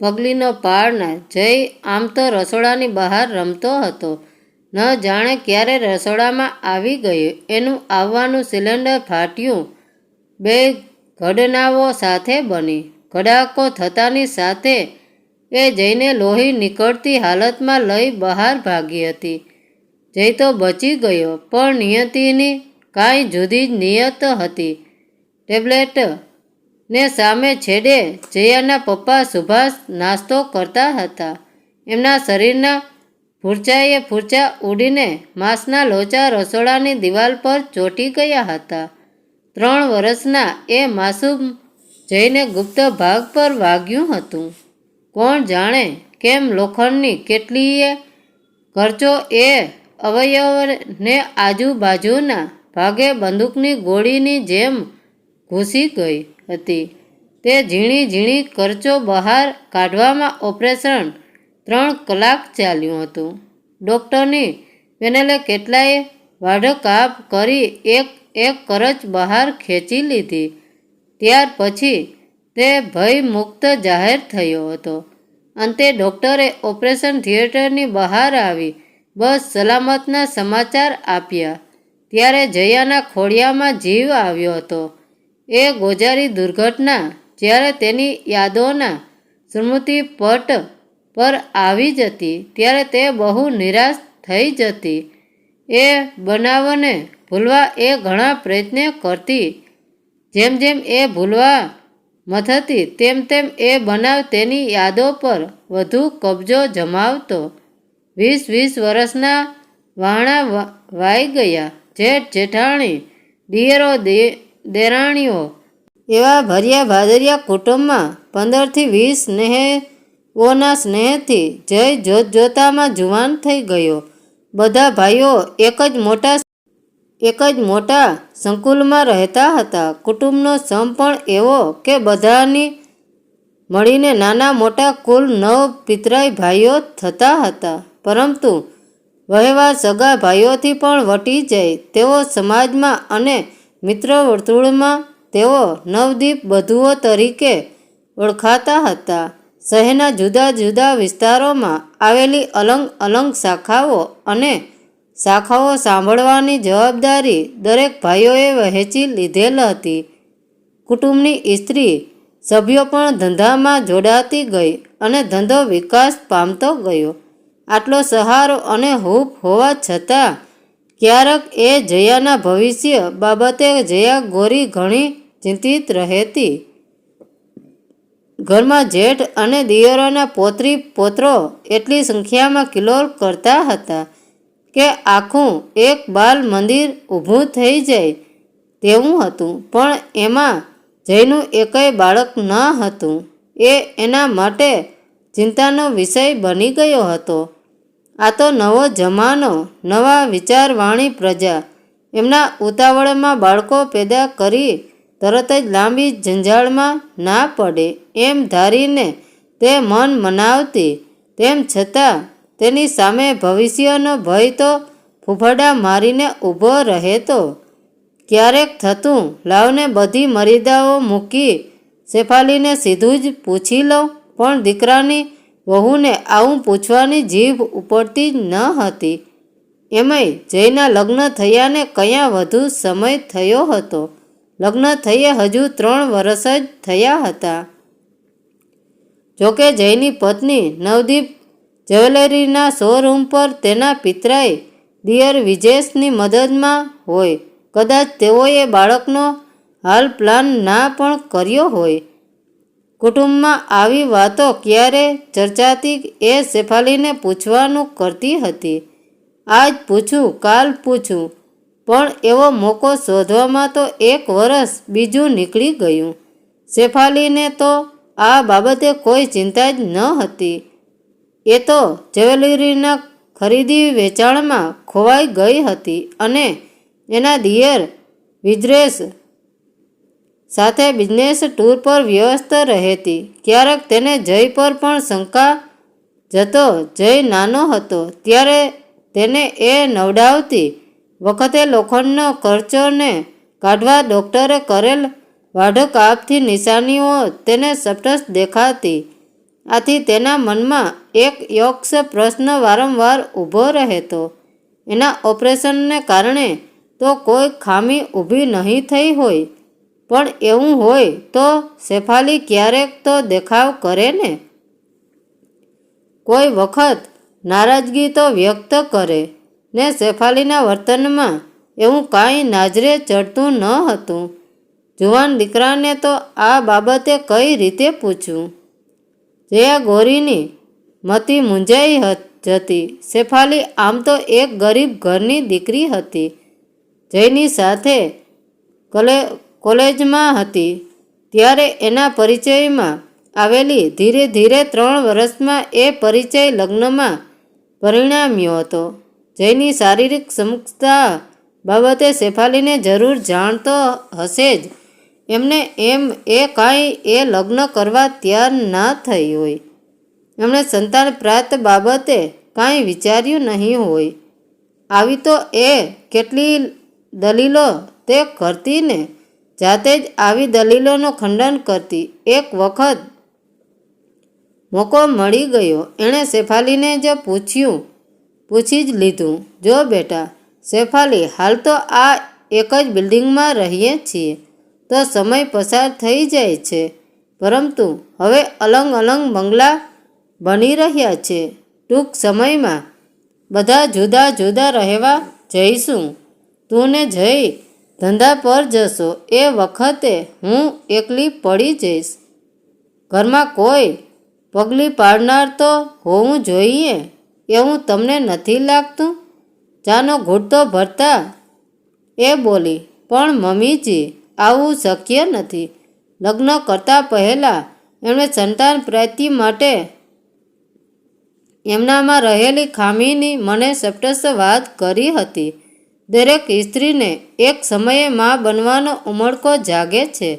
પગલીનો પાળના જય આમ તો રસોડાની બહાર રમતો હતો. ન જાણે ક્યારે રસોડામાં આવી ગયો. એનું આવવાનું સિલિન્ડર ફાટ્યું. બે ઘડનાઓ સાથે બની. ઘડાકો થતાની સાથે એ જઈને લોહી નીકળતી હાલતમાં લઈ બહાર ભાગી હતી. જય તો બચી ગયો, પણ નિયતિની કાંઈ જુદી જ નિયત હતી. ટેબ્લેટ ને સામે છેડે જયાના પપ્પા સુભાષ નાસ્તો કરતા હતા. એમના શરીરના ફૂરચાએ ફૂરચા ઉડીને માંસના લોચા રસોડાની દિવાલ પર ચોંટી ગયા હતા. ત્રણ વર્ષના એ માસૂમ જઈને ગુપ્ત ભાગ પર વાગ્યું હતું. કોણ જાણે કેમ લોખંડની કેટલીય ખર્ચો એ અવયવને આજુબાજુના ભાગે બંદૂકની ગોળીની જેમ ઘૂસી ગઈ હતી. તે ઝીણી ઝીણી કરચો બહાર કાઢવામાં ઓપરેશન ત્રણ કલાક ચાલ્યું હતું. ડૉક્ટરની પેનલે કેટલાય વાઢકાપ કરી એક એક કરચ બહાર ખેંચી લીધી. ત્યાર પછી તે ભય મુક્ત જાહેર થયો હતો. અંતે ડૉક્ટરે ઓપરેશન થિયેટરની બહાર આવી બસ સલામતના સમાચાર આપ્યા. ત્યારે જયાના ખોડિયામાં જીવ આવ્યો હતો. એ ગોજારી દુર્ઘટના જ્યારે તેની યાદોના સ્મૃતિ પટ પર આવી જતી, ત્યારે તે બહુ નિરાશ થઈ જતી. એ બનાવને ભૂલવા એ ઘણા પ્રયત્ન કરતી. જેમ જેમ એ ભૂલવા મથતી, તેમ તેમ એ બનાવ તેની યાદો પર વધુ કબજો જમાવતો. વીસ વીસ વર્ષના વાણા વાઈ ગયા. જેઠ જેઠાણી દિયરો દેરાણીઓ. એવા ભર્યા ભાદરિયા કુટુંબમાં પંદરથી વીસ સ્નેહોના સ્નેહથી જય જોત જોતામાં જુવાન થઈ ગયો. બધા ભાઈઓ એક જ મોટા એક જ મોટા સંકુલમાં રહેતા હતા. કુટુંબનો સમ પણ એવો કે બધાની મળીને નાના મોટા કુલ નવ પિતરાઈ ભાઈઓ થતા હતા. પરંતુ વહેવાર સગા ભાઈઓથી પણ વટી જાય તેઓ સમાજમાં અને મિત્ર વર્તુળમાં તેઓ નવદીપ બધુઓ તરીકે ઓળખાતા હતા. શહેરના જુદા જુદા વિસ્તારોમાં આવેલી અલંગ અલંગ શાખાઓ અને શાખાઓ સાંભળવાની જવાબદારી દરેક ભાઈઓએ વહેંચી લીધેલ હતી. કુટુંબની સ્ત્રી સભ્યો પણ ધંધામાં જોડાતી ગઈ અને ધંધો વિકાસ પામતો ગયો. આટલો સહારો અને હૂફ હોવા છતાં ક્યારેક એ જયાના ભવિષ્ય બાબતે જયા ગોરી ઘણી ચિંતિત રહેતી. ઘરમાં જેઠ અને દિયરોના પોત્રી પોત્રો એટલી સંખ્યામાં કિલોલ કરતા હતા કે આખું એક બાલ મંદિર ઊભું થઈ જાય તેવું હતું. પણ એમાં જયનું એકેય બાળક ન હતું. એ એના માટે ચિંતાનો વિષય બની ગયો હતો. આ તો નવો જમાનો, નવા વિચારવાણી પ્રજા. એમના ઉતાવળમાં બાળકો પેદા કરી તરત જ લાંબી જંજાળમાં ના પડે એમ ધારીને તે મન મનાવતી. તેમ છતાં તેની સામે ભવિષ્યનો ભય તો ફૂફડા મારીને ઊભો રહેતો. ક્યારેક થતું લાવને બધી મર્યાદાઓ મૂકી શેફાલીને સીધું જ પૂછી લઉં પણ દીકરાની વહુને આવું પૂછવાની જીભ ઉપડતી ન હતી. એમાંય જયના લગ્ન થયાને કયા વધુ સમય થયો હતો? લગ્ન થયે હજુ ત્રણ વર્ષ જ થયા હતા. જોકે જયની પત્ની નવદીપ જ્વેલરીના શોરૂમ પર તેના પિતરાએ દિયર વિજેશની મદદમાં હોય. કદાચ તેઓએ બાળકનો હાલ પ્લાન ના પણ કર્યો હોય. કુટુંબમાં આવી વાતો ક્યારે ચર્ચાતી એ શેફાલીને પૂછવાનું કરતી હતી. આજ પૂછું, કાલ પૂછું, પણ એવો મોકો શોધવામાં તો એક વરસ બીજું નીકળી ગયું શેફાલીને તો આ બાબતે કોઈ ચિંતા જ ન હતી. એ તો જ્વેલરીના ખરીદી વેચાણમાં ખોવાઈ ગઈ હતી અને એના દિયર વિદ્રેશ સાથે બિઝનેસ ટૂર પર વ્યસ્ત રહેતી. ક્યારેક તેને જય પર પણ શંકા જતો, જય નાનો હતો, ત્યારે તેને એ નવડાવતી વખતે લોખંડનો ખર્ચોને કાઢવા ડૉક્ટરે કરેલ વાઢકાપથી નિશાનીઓ તેને સ્પષ્ટ દેખાતી. આથી તેના મનમાં એક યક્ષ પ્રશ્ન વારંવાર ઊભો રહેતો. એના ઓપરેશનને કારણે તો કોઈ ખામી ઊભી નહીં થઈ હોય. પણ એવું હોય તો શેફાલી ક્યારેક તો દેખાવ કરે ને. કોઈ વખત નારાજગી તો વ્યક્ત કરે ને શેફાલીના વર્તનમાં એવું કાંઈ નાજરે ચડતું ન હતું. જુવાન દીકરાને તો આ બાબતે કઈ રીતે પૂછવું? જયા ગોરીની મતી મૂંઝાઈ જતી. શેફાલી આમ તો એક ગરીબ ઘરની દીકરી હતી. જયની સાથે કલે કોલેજમાં હતી. ત્યારે એના પરિચયમાં આવેલી ધીરે ધીરે ત્રણ વર્ષમાં એ પરિચય લગ્નમાં પરિણામ્યો હતો. જયની શારીરિક સમક્ષતા બાબતે શેફાલીને જરૂર જાણતો હશે જ. એમને એમ એ કાંઈ એ લગ્ન કરવા તૈયાર ના થઈ હોય. એમણે સંતાન પ્રાપ્ત બાબતે કાંઈ વિચાર્યું નહીં હોય. આવી તો એ કેટલી દલીલો તે કરતી ને જાતે જ આવી દલીલોનું ખંડન કરતી એક વખત મોકો મળી ગયો. એણે શેફાલીને જ પૂછ્યું, પૂછી જ લીધું, જો બેટા, શેફાલી, હાલ તો આ એક જ બિલ્ડિંગમાં રહીએ છીએ, તો સમય પસાર થઈ જાય છે, પરંતુ હવે અલંગ અલંગ બંગલા બની રહ્યા છે. ટૂંક સમયમાં બધા જુદા જુદા રહેવા જઈશું. તું ને જઈ ધંધા પર જશો એ વખતે હું એકલી પડી જઈશ. ઘરમાં કોઈ પગલી પાડનાર તો હોવું જોઈએ એવું તમને નથી લાગતું? ચાનો ઘૂંટતો ભરતા? એ બોલી, પણ મમ્મીજી, આવું શક્ય નથી. લગ્ન કરતા પહેલાં એમણે સંતાન પ્રાપ્તિ માટે એમનામાં રહેલી ખામીની મને સપ્ટસ વાત કરી હતી. દરેક સ્ત્રીને એક સમયે મા બનવાનો ઉમળકો જાગે છે.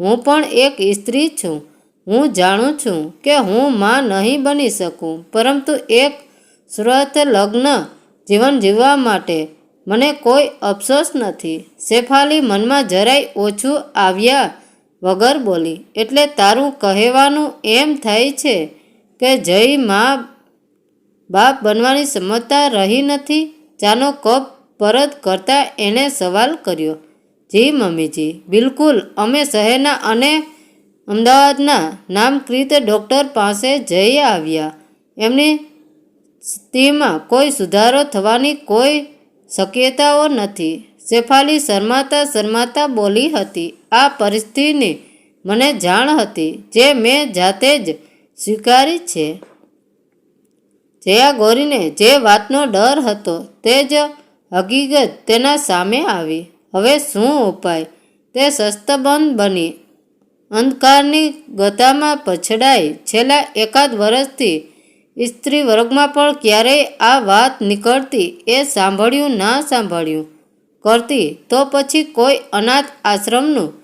હું પણ એક સ્ત્રી છું. હું જાણું છું કે હું માં નહીં બની શકું, પરંતુ એક સુરત લગ્ન જીવન જીવવા માટે મને કોઈ અફસોસ નથી. શેફાલી મનમાં જરાય ઓછું આવ્યા વગર બોલી, એટલે તારું કહેવાનું એમ થાય છે કે જય માં બાપ બનવાની ક્ષમતા રહી નથી? ચાનો કપ પરત કરતા એણે સવાલ કર્યો, જી, મમ્મીજી, બિલકુલ. અમે શહેરના અને અમદાવાદના નામકૃત ડૉક્ટર પાસે જઈ આવ્યા. એમની સ્થિતિમાં કોઈ સુધારો થવાની કોઈ શક્યતાઓ નથી. શેફાલી શરમાતા શરમાતા બોલી હતી, આ પરિસ્થિતિની મને જાણ હતી જે મેં જાતે જ સ્વીકારી છે. જયા ગોરીને જે વાતનો ડર હતો તે જ હકીકત તેના સામે આવી. હવે શું ઉપાય? તે શસ્તબંધ બની. અંધકારની ગતામાં પછડાઈ. છેલ્લા એકાદ વર્ષથી સ્ત્રી વર્ગમાં પણ ક્યારેય આ વાત નીકળતી એ સાંભળ્યું ના સાંભળ્યું. કરતી, તો પછી કોઈ અનાથ આશ્રમનું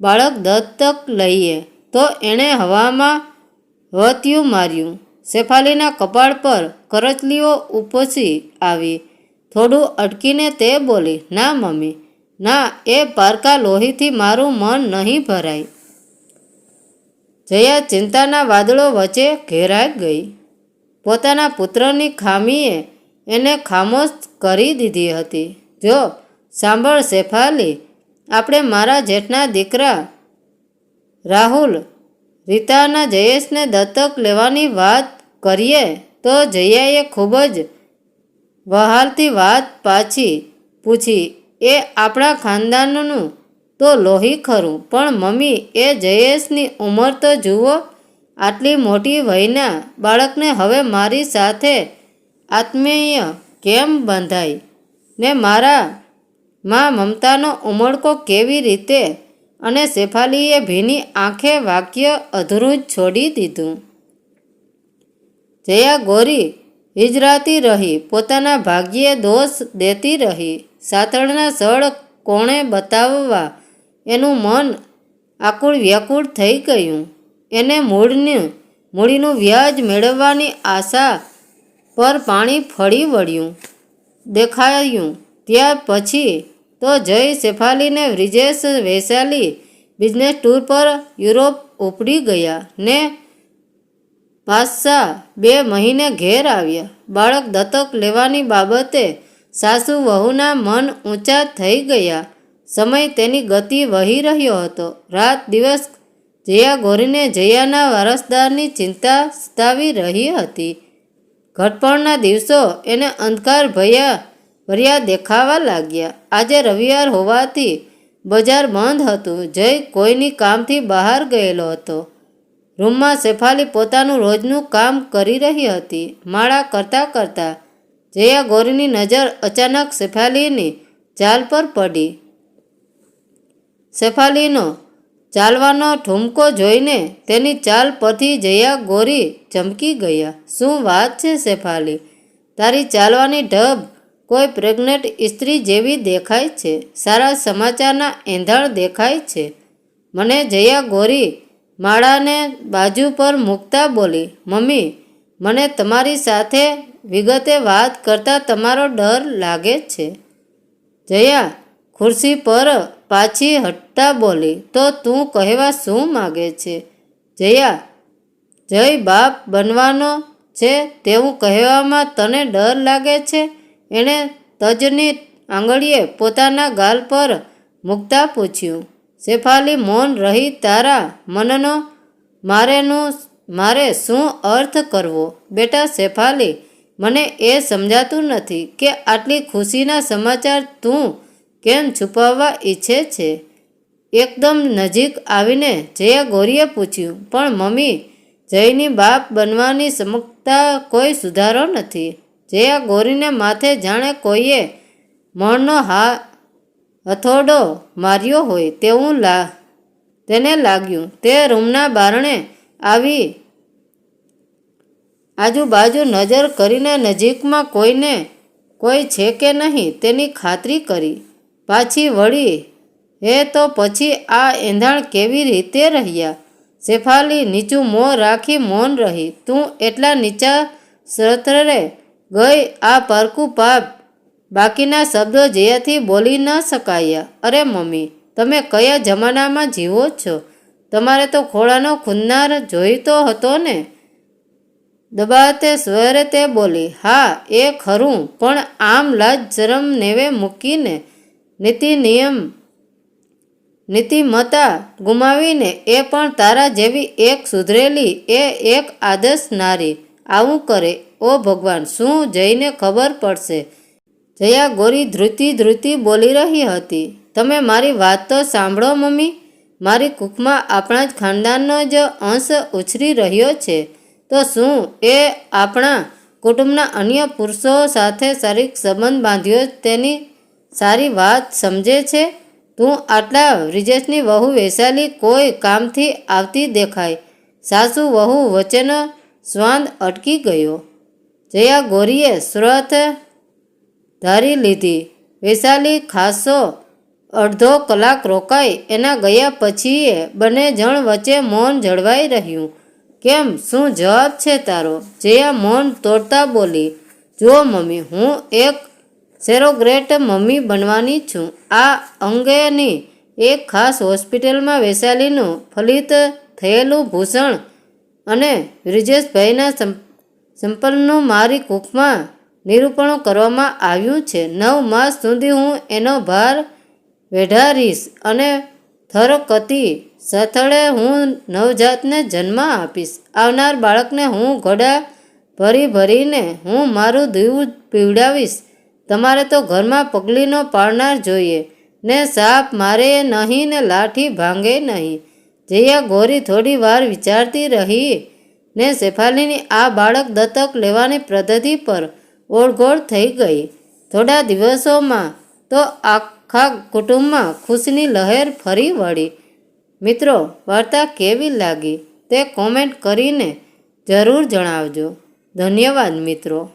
બાળક દત્તક લઈએ, તો એણે હવામાં વત્યું માર્યું. શેફાલીના કપાળ પર કરચલીઓ ઉપસી આવી. થોડું અટકીને તે બોલી, ના, મમ્મી. ના, એ પારકા લોહીથી મારું મન નહીં ભરાય. જયા ચિંતાના વાદળો વચ્ચે ઘેરાઈ ગઈ. પોતાના પુત્રની ખામીએ એને ખામોશ કરી દીધી હતી. જો, સાંભળ શેફાલી, આપણે મારા જેઠના દીકરા રાહુલ, રીતાના જયેશને દત્તક લેવાની વાત કરીએ તો જયાએ ખૂબ જ વહાલથી વાત પાછી પૂછી, એ આપણા ખાનદાનનું? તો લોહી ખરું, પણ મમ્મી, એ જયેશની ઉંમર તો જુઓ. આટલી મોટી વયના બાળકને હવે મારી સાથે આત્મીય કેમ બંધાય? ને મારા માં મમતાનો ઉમળકો કેવી રીતે અને શેફાલીએ ભીની આંખે વાક્ય અધૂરું છોડી દીધું. જયા ગોરી હિજરાતી રહી, પોતાના ભાગ્યે દોષ દેતી રહી. સાતળના સળ કોણે બતાવવા? એનું મન આકુળ વ્યાકુળ થઈ ગયું. એને મૂળને મૂડીનું વ્યાજ મેળવવાની આશા પર પાણી ફળી વળ્યું. દેખાયું. ત્યાર પછી તો જય શેફાલીને બ્રિજેશ વૈશાલી બિઝનેસ ટૂર પર યુરોપ ઉપડી ગયા ને પાસા બે મહિને ઘેર આવ્યા. બાળક દત્તક લેવાની બાબતે સાસુ વહુના મન ઊંચા થઈ ગયા. સમય તેની ગતિ વહી રહ્યો હતો. રાત દિવસ જયા ગોરીને જયાના વારસદારની ચિંતા સતાવી રહી હતી. ઘટપણના દિવસો એને અંધકાર ભયા ભર્યા દેખાવા લાગ્યા. આજે રવિવાર હોવાથી બજાર બંધ હતું. જય કોઈની કામથી બહાર ગયેલો હતો. રૂમમાં શેફાલી પોતાનું રોજનું કામ કરી રહી હતી. માળા કરતાં કરતાં જયા ગોરીની નજર અચાનક શેફાલીની ચાલ પર પડી. શેફાલીનો ચાલવાનો ઠુમકો જોઈને તેની ચાલ પરથી જયા ગોરી ચમકી ગયા. શું વાત છે શેફાલી? તારી ચાલવાની ઢબ કોઈ પ્રેગ્નેન્ટ સ્ત્રી જેવી દેખાય છે? સારા સમાચારના એંધાણ દેખાય છે? મને જયા ગોરી માળાને બાજુ પર મૂકતા બોલી, મમ્મી, મને તમારી સાથે વિગતે વાત કરતાં તમારો ડર લાગે છે. જયા ખુરશી પર પાછી હટતા બોલી, તો તું કહેવા શું માગે છે? જયા, જય બાપ બનવાનો છે તેવું કહેવામાં તને ડર લાગે છે? એણે તજની આંગળીએ પોતાના ગાલ પર મૂકતા પૂછ્યું શેફાલી મૌન રહી તારા મનનો, મારેનું, મારે શું અર્થ કરવો? બેટા શેફાલી, મને એ સમજાતું નથી કે આટલી ખુશીના સમાચાર તું કેમ છુપાવવા ઈચ્છે છે. એકદમ નજીક આવીને જયા ગોરીએ પૂછ્યું, પણ મમ્મી, જયની બાપ બનવાની સમકતા કોઈ સુધારો નથી. જયા ગોરીને માથે જાણે કોઈએ મણનો હા હથોડો માર્યો હોય તેવું લા, તેને લાગ્યું. તે રૂમના બારણે આવી આજુબાજુ નજર કરીને નજીકમાં કોઈને કોઈ છે કે નહીં તેની ખાતરી કરી. પાછી વળી, હે તો પછી આ એંધાણ કેવી રીતે રહ્યા? શેફાલી નીચું મોં રાખી મૌન રહી. તું એટલા નીચા સ્તરે ગઈ આ પારકું પાપ બાકીના શબ્દો જયાથી બોલી ન શકાયા. અરે મમ્મી, તમે કયા જમાનામાં જીવો છો? તમારે તો ખોળાનો ખૂંદનાર જોઈતો હતો ને? દબાતે સ્વરે તે બોલી, હા, એ ખરું, પણ આમ લાજ જરમ નેવે મૂકીને નીતિ નિયમ નીતિમતા ગુમાવીને એ પણ તારા જેવી એક સુધરેલી, એ એક આદર્શ નારી. આવું કરે, ઓ ભગવાન, શું જઈને ખબર પડશે? જયા ગોરી ધ્રુતી ધ્રુતી બોલી રહી હતી. તમે મારી વાત તો સાંભળો મમ્મી. મારી કુખમાં આપણા જ ખાનદાનનો જ અંશ ઉછરી રહ્યો છે. તો શું એ આપણા કુટુંબના અન્ય પુરુષો સાથે શારીરિક સંબંધ બાંધ્યો તેની સારી વાત સમજે છે? તું આટલા બ્રિજેશની વહુ વૈશાલી કોઈ કામથી આવતી દેખાય. સાસુ વહુ વચ્ચેનો સ્વાદ અટકી ગયો. જયા ગોરીએ સુરત ધારી લીધી. વૈશાલી ખાસો અડધો કલાક રોકાઈ. એના ગયા પછીએ બંને જણ વચ્ચે મૌન જળવાઈ રહ્યું. કેમ? શું જવાબ છે તારો? જયા મૌન તોડતા બોલી, જો મમ્મી, હું એક સેરોગ્રેટ મમ્મી બનવાની છું. આ અંગેની એક ખાસ હોસ્પિટલમાં વૈશાલીનું ફલિત થયેલું ભૂષણ અને બ્રિજેશભાઈના સંપન્નનું મારી કુખમાં નિરૂપણ કરવામાં આવ્યું છે. નવ માસ સુધી હું એનો ભાર વેઢારીશ અને થરકતી સ્થળે હું નવજાતને જન્મ આપીશ. આવનાર બાળકને હું ઘડા ભરી ભરીને હું મારું દીવું પીવડાવીશ. તમારે તો ઘરમાં પગલીનો પાળનાર જોઈએ. ને સાપ મારે નહીં ને લાઠી ભાંગે નહીં. જયા ગોરી થોડી વાર વિચારતી રહી ને શેફાલીની આ બાળક દત્તક લેવાની પદ્ધતિ પર ઓળઘોળ થઈ ગઈ. થોડા દિવસોમાં તો આખા કુટુંબમાં ખુશની લહેર ફરી વળી. મિત્રો, વાર્તા કેવી લાગી તે કોમેન્ટ કરીને જરૂર જણાવજો. ધન્યવાદ, મિત્રો.